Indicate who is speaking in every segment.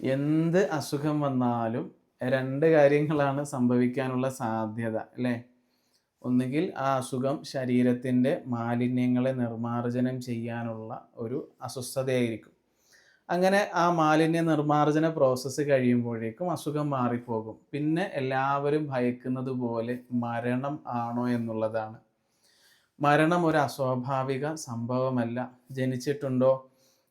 Speaker 1: എന്ത് അസുഖം വന്നാലും രണ്ട് കാര്യങ്ങളാണ് സംഭവിക്കാനുള്ള സാധ്യത അല്ലേ? ഒന്നുകിൽ ആ അസുഖം ശരീരത്തിന്റെ മാലിന്യങ്ങളെ നിർമ്മാർജനം ചെയ്യാനുള്ള ഒരു അസ്വസ്ഥതയായിരിക്കും. അങ്ങനെ ആ മാലിന്യ നിർമ്മാർജന പ്രോസസ്സ് കഴിയുമ്പോഴേക്കും അസുഖം മാറിപ്പോകും. പിന്നെ എല്ലാവരും ഭയക്കുന്നത് പോലെ മരണം ആണോ എന്നുള്ളതാണ്. മരണം ഒരു അസ്വാഭാവിക സംഭവമല്ല. ജനിച്ചിട്ടുണ്ടോ?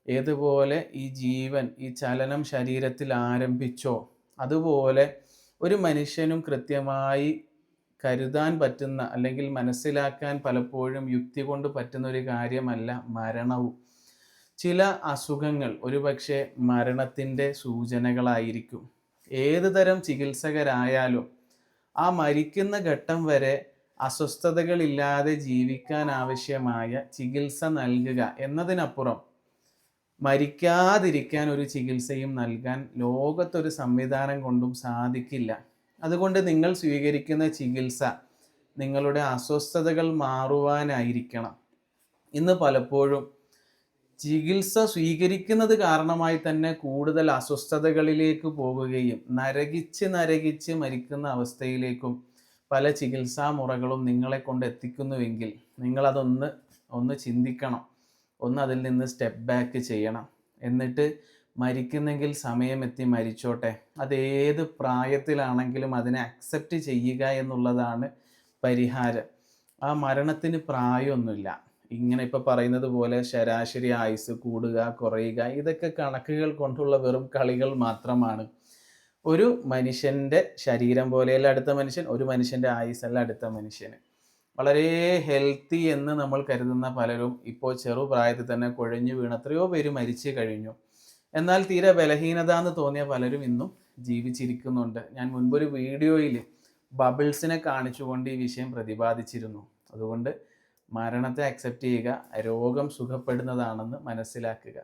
Speaker 1: ഏതുപോലെ ഈ ജീവൻ ഈ ചലനം ശരീരത്തിൽ ആരംഭിച്ചോ അതുപോലെ ഒരു മനുഷ്യനും കൃത്യമായി കരുതാൻ പറ്റുന്ന അല്ലെങ്കിൽ മനസ്സിലാക്കാൻ പലപ്പോഴും യുക്തി കൊണ്ട് പറ്റുന്ന ഒരു കാര്യമല്ല മരണവും. ചില അസുഖങ്ങൾ ഒരുപക്ഷെ മരണത്തിന്റെ സൂചനകളായിരിക്കും. ഏത് തരം ചികിത്സകരായാലും ആ മരിക്കുന്ന ഘട്ടം വരെ അസ്വസ്ഥതകളില്ലാതെ ജീവിക്കാൻ ആവശ്യമായ ചികിത്സ നൽകുക എന്നതിനപ്പുറം മരിക്കാതിരിക്കാൻ ഒരു ചികിത്സയും നൽകാൻ ലോകത്തൊരു സംവിധാനം കൊണ്ടും സാധിക്കില്ല. അതുകൊണ്ട് നിങ്ങൾ സ്വീകരിക്കുന്ന ചികിത്സ നിങ്ങളുടെ അസ്വസ്ഥതകൾ മാറുവാനായിരിക്കണം. ഇന്ന് പലപ്പോഴും ചികിത്സ സ്വീകരിക്കുന്നത് കാരണമായി തന്നെ കൂടുതൽ അസ്വസ്ഥതകളിലേക്ക് പോകുകയും നരകിച്ച് നരകിച്ച് മരിക്കുന്ന അവസ്ഥയിലേക്കും പല ചികിത്സാ മുറകളും നിങ്ങളെ കൊണ്ട് എത്തിക്കുന്നുവെങ്കിൽ നിങ്ങളതൊന്ന് ഒന്ന് ചിന്തിക്കണം. ഒന്ന് അതിൽ നിന്ന് സ്റ്റെപ്പ് ബാക്ക് ചെയ്യണം. എന്നിട്ട് മരിക്കുന്നെങ്കിൽ സമയമെത്തി മരിച്ചോട്ടെ. അത് ഏത് പ്രായത്തിലാണെങ്കിലും അതിനെ അക്സെപ്റ്റ് ചെയ്യുക എന്നുള്ളതാണ് പരിഹാരം. ആ മരണത്തിന് പ്രായമൊന്നുമില്ല. ഇങ്ങനെ ഇപ്പോൾ പറയുന്നത് പോലെ ശരാശരി ആയുസ് കൂടുക കുറയുക ഇതൊക്കെ കണക്കുകൾ കൊണ്ടുള്ള വെറും കളികൾ മാത്രമാണ്. ഒരു മനുഷ്യന്റെ ശരീരം പോലെയല്ല അടുത്ത മനുഷ്യൻ ഒരു മനുഷ്യന്റെ ആയുസ്സല്ല അടുത്ത മനുഷ്യന്. വളരെ ഹെൽത്തി എന്ന് നമ്മൾ കരുതുന്ന പലരും ഇപ്പോൾ ചെറുപ്രായത്തിൽ തന്നെ കുഴഞ്ഞു വീണ് എത്രയോ പേര് മരിച്ചു കഴിഞ്ഞു. എന്നാൽ തീരെ ബലഹീനത എന്ന് തോന്നിയ പലരും ഇന്നും ജീവിച്ചിരിക്കുന്നുണ്ട്. ഞാൻ മുൻപൊരു വീഡിയോയിൽ ബബിൾസിനെ കാണിച്ചുകൊണ്ട് ഈ വിഷയം പ്രതിപാദിച്ചിരുന്നു. അതുകൊണ്ട് മരണത്തെ അക്സെപ്റ്റ് ചെയ്യുക രോഗം സുഖപ്പെടുന്നതാണെന്ന് മനസ്സിലാക്കുക.